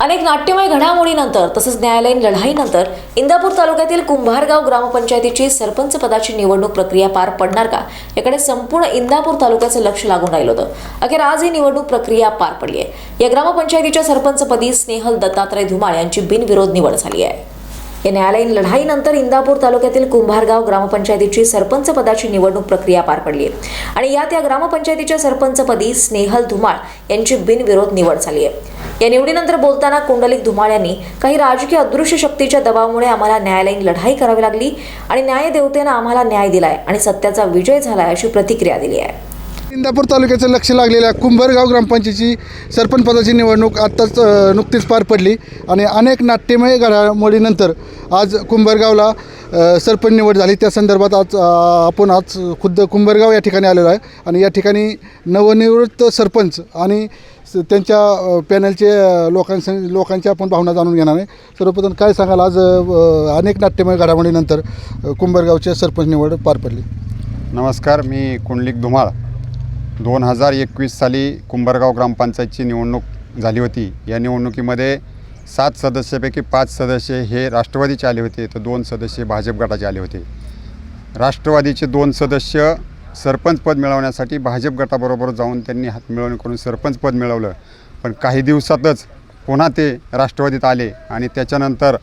अनेक नाट्यमय घडामोडीनंतर तसंच न्यायालयीन लढाईनंतर इंदापूर तालुक्यातील कुंभारगाव ग्रामपंचायतीची सरपंच पदाची निवडणूक प्रक्रिया पार पडणार का? याकडे संपूर्ण इंदापूर तालुक्याचं लक्ष लागून राहिलं होतं. अखेर आज ही निवडणूक प्रक्रिया पार पडली आहे. या ग्रामपंचायतीच्या सरपंचपदी स्नेहल दत्तात्रय धुमाळ यांची बिनविरोध निवड झाली आहे. या न्यायालयीन लढाईनंतर इंदापूर तालुक्यातील कुंभारगाव ग्रामपंचायतीची सरपंच पदाची निवडणूक प्रक्रिया पार पडली आहे. आणि यात या ग्रामपंचायतीच्या सरपंचपदी स्नेहल धुमाळ यांची बिनविरोध निवड झाली आहे. या निवडीनंतर बोलताना कुंडलिक धुमाळ यांनी काही राजकीय अदृश्य शक्तीच्या दबावामुळे आम्हाला न्यायालयीन लढाई करावी लागली आणि न्यायदेवतेनं आम्हाला न्याय दिलाय आणि सत्याचा विजय झालाय अशी प्रतिक्रिया दिली आहे. इंदापूर तालुक्याचं लक्ष लागलेल्या कुंभरगाव ग्रामपंचायतीची सरपंच पदाची निवडणूक आत्ताच नुकतीच पार पडली आणि अनेक नाट्यमय घडामोडीनंतर आज कुंभरगावला सरपंच निवड झाली. त्या संदर्भात आज आपण आज खुद्द कुंभरगाव या ठिकाणी आलेलो आहे आणि या ठिकाणी नवनिवृत्त सरपंच आणि स- त्यांच्या पॅनलचे लोकांस लोकांच्या आपण भावना जाणून घेणार आहे. सर्वप्रथम काय सांगाल? आज अनेक नाट्यमय घडामोडीनंतर कुंभरगावचे सरपंच निवड पार पडली. नमस्कार मी कुंडलिक धुमाळ. दोन हजार एकवीस साली कुंभारगाव ग्रामपंचायतची निवडणूक झाली होती. या निवडणुकीमध्ये सात सदस्यापैकी पाच सदस्य हे राष्ट्रवादीचे आले होते. तर दोन सदस्य भाजप गटाचे आले होते. राष्ट्रवादीचे दोन सदस्य सरपंच पद मिळवण्यासाठी भाजप गटाबरोबर जाऊन त्यांनी हात मिळवणी करून सरपंच पद मिळवलं. पण काही दिवसातच पुन्हा ते राष्ट्रवादीत आले आणि त्याच्यानंतर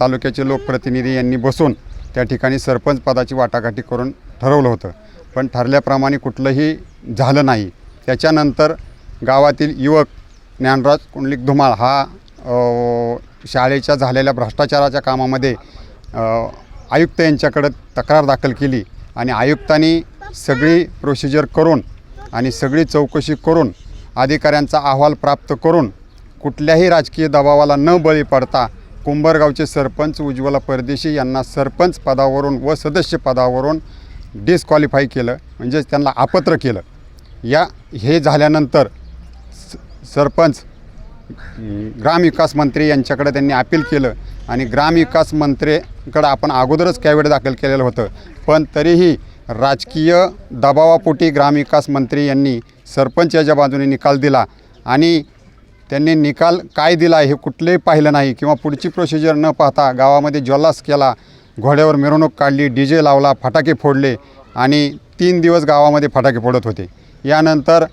तालुक्याचे लोकप्रतिनिधी यांनी बसून त्या ठिकाणी सरपंच पदाची वाटाघाटी करून ठरवलं होतं. पण ठरल्याप्रमाणे कुठलंही झालं नाही. त्याच्यानंतर गावातील युवक ज्ञानराज कुंडलिक धुमाळ हा शाळेच्या झालेल्या भ्रष्टाचाराच्या कामामध्ये आयुक्त यांच्याकडं तक्रार दाखल केली आणि आयुक्तांनी सगळी प्रोसिजर करून आणि सगळी चौकशी करून अधिकाऱ्यांचा अहवाल प्राप्त करून कुठल्याही राजकीय दबावाला न बळी पडता कुंभरगावचे सरपंच उज्ज्वला परदेशी यांना सरपंच पदावरून व सदस्य पदावरून डिस्क्वालिफाय केलं म्हणजेच त्यांना आपत्र केलं. या हे झाल्यानंतर स सरपंच ग्रामविकास मंत्री यांच्याकडे त्यांनी अपील केलं आणि ग्रामविकास मंत्रीकडं आपण अगोदरच कॅविड दाखल केलेलं होतं. पण तरीही राजकीय दबावापोटी ग्रामविकास मंत्री यांनी सरपंच याच्या बाजूने निकाल दिला आणि त्यांनी निकाल काय दिला हे कुठलंही पाहिलं नाही किंवा पुढची प्रोसिजर न पाहता गावामध्ये जल्लास केला घोड्यावर मिरवणूक काढली डी जे लावला फटाके फोडले आणि तीन दिवस गावामध्ये फटाके फोडत होते. यानंतर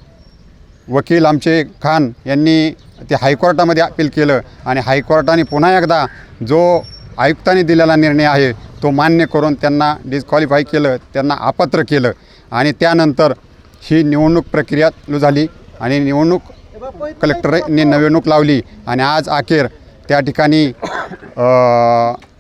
वकील आमचे खान यांनी ते हायकोर्टामध्ये अपील केलं आणि हायकोर्टाने पुन्हा एकदा जो आयुक्तांनी दिलेला निर्णय आहे तो मान्य करून त्यांना डिस्क्वालिफाय केलं त्यांना अपात्र केलं आणि त्यानंतर ही निवडणूक प्रक्रिया चालू झाली आणि निवडणूक कलेक्टरने निवडणूक लावली आणि आज अखेर त्या ठिकाणी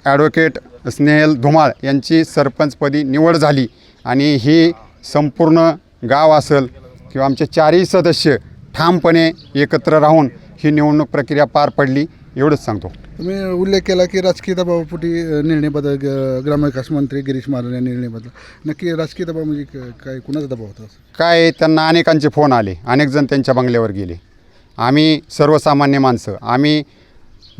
ॲडव्होकेट स्नेहल धुमाळ यांची सरपंचपदी निवड झाली आणि ही संपूर्ण गाव असेल किंवा आमचे चारही सदस्य ठामपणे एकत्र राहून ही निवडणूक प्रक्रिया पार पडली एवढंच सांगतो. तुम्ही उल्लेख केला की राजकीय दबावापोटी निर्णय बदल ग्रामविकास मंत्री गिरीश महाराज यांनी निर्णय बदल. नक्की राजकीय दबाव म्हणजे काय कुणाचा दबाव होता? काय त्यांना अनेकांचे फोन आले. अनेक जण त्यांच्या बंगल्यावर गेले. आम्ही सर्वसामान्य माणसं. आम्ही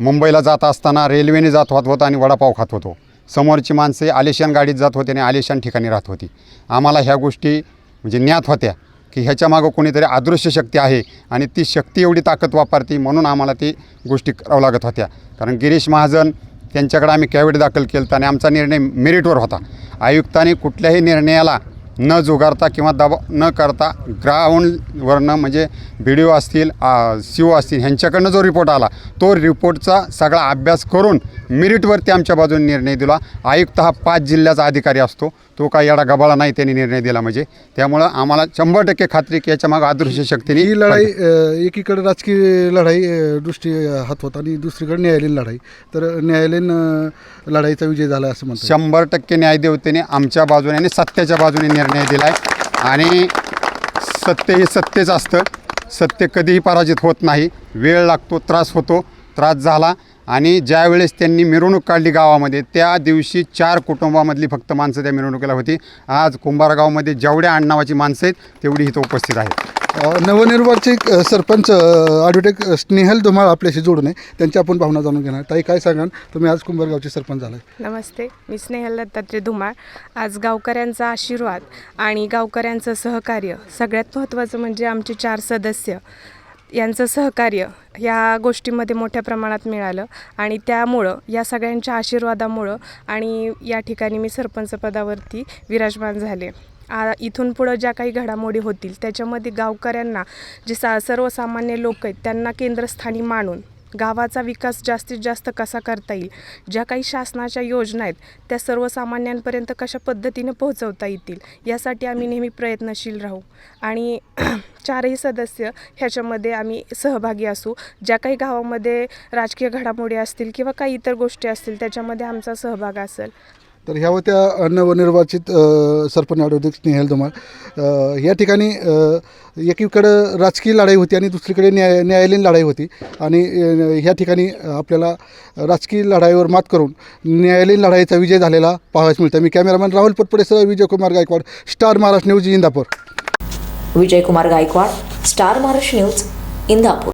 मुंबईला जात असताना रेल्वेने जात होत होतो आणि वडापाव खात होतो. समोरची माणसे आलिशान गाडीत जात होते आणि आलिशान ठिकाणी राहत होती. आम्हाला ह्या गोष्टी म्हणजे ज्ञात होत्या की ह्याच्यामागं कोणीतरी अदृश्य शक्ती आहे आणि ती शक्ती एवढी ताकद वापरते म्हणून आम्हाला ती गोष्टी करावं लागत होत्या. कारण गिरीश महाजन त्यांच्याकडे आम्ही कॅविड दाखल केलं आणि आमचा निर्णय मेरिटवर होता. आयुक्तांनी कुठल्याही निर्णयाला न जुगारता किंवा दबाव न करता ग्राउंडवरनं म्हणजे बी डी ओ असतील सी ओ असतील ह्यांच्याकडनं जो रिपोर्ट आला तो रिपोर्टचा सगळा अभ्यास करून मेरिटवरती आमच्या बाजूने निर्णय दिला. आयुक्त हा पाच जिल्ह्याचा अधिकारी असतो. तो काही एवढा गबाळा नाही त्यांनी निर्णय दिला म्हणजे. त्यामुळं आम्हाला शंभर टक्के खात्री की याच्या मागं अदृश्य शक्तीने ही लढाई अ, एकीकडे राजकीय लढाई अ, दृष्टी हात होता आणि दुसरीकडे न्यायालयीन लढाई. तर न्यायालयीन अ, लढाईचा विजय झाला असं म्हणतात. शंभर टक्के न्यायदेवतेने आमच्या बाजूने आणि सत्याच्या बाजूने निर्णय दिला आहे आणि सत्य हे सत्यच असतं. सत्य कधीही पराजित होत नाही. वेळ लागतो त्रास होतो. त्रास झाला आणि ज्या वेळेस त्यांनी मिरवणूक काढली गावामध्ये त्या दिवशी चार कुटुंबामधली फक्त माणसं त्या मिरवणुकीला होती. आज कुंभारगावमध्ये जेवढ्या आडनावाची माणसं आहेत तेवढी इथं उपस्थित आहेत. नवनिर्वाचित सरपंच ॲडव्होकेट स्नेहल धुमाळ आपल्याशी जोडून आहे. त्यांच्या आपण भावना जाणून घेणार. ताई काय सांगाल? तुम्ही आज कुंभारगावचे सरपंच झालाय. नमस्ते. मी स्नेहल दत्तात्रय धुमाळ. आज गावकऱ्यांचा आशीर्वाद आणि गावकऱ्यांचं सहकार्य सगळ्यात महत्त्वाचं म्हणजे आमचे चार सदस्य. यांचं सहकार्य या गोष्टीमध्ये मोठ्या प्रमाणात मिळालं आणि त्यामुळं या सगळ्यांच्या आशीर्वादामुळं आणि या ठिकाणी मी सरपंच पदावरती विराजमान झाले. आ इथून पुढं ज्या काही घडामोडी होतील त्याच्यामध्ये गावकऱ्यांना जे सा सर्वसामान्य लोक आहेत त्यांना केंद्रस्थानी मानून गावाचा विकास जास्तीत जास्त कसा करता येईल? ज्या काही शासनाच्या योजना आहेत त्या सर्वसामान्यांपर्यंत कशा पद्धतीने पोहोचवता येतील? यासाठी आम्ही नेहमी प्रयत्नशील राहू. आणि चारही सदस्य ह्याच्यामध्ये आम्ही सहभागी असू. ज्या काही गावामध्ये राजकीय घडामोडी असतील किंवा काही इतर गोष्टी असतील त्याच्यामध्ये आमचा सहभाग असेल. तर ह्या होत्या नवनिर्वाचित सरपंच ॲडव्होकेट स्नेहल धुमाळ या ठिकाणी एकीकडं राजकीय लढाई होती आणि दुसरीकडे न्याय न्यायालयीन लढाई होती. आणि ह्या ठिकाणी आपल्याला राजकीय लढाईवर मात करून न्यायालयीन लढाईचा विजय झालेला पाहायला मिळतं मी cameraman Rahul पटपडेसह Vijaykumar Gaikwad star Maharashtra news Indapur. Vijaykumar Gaikwad star Maharashtra news Indapur.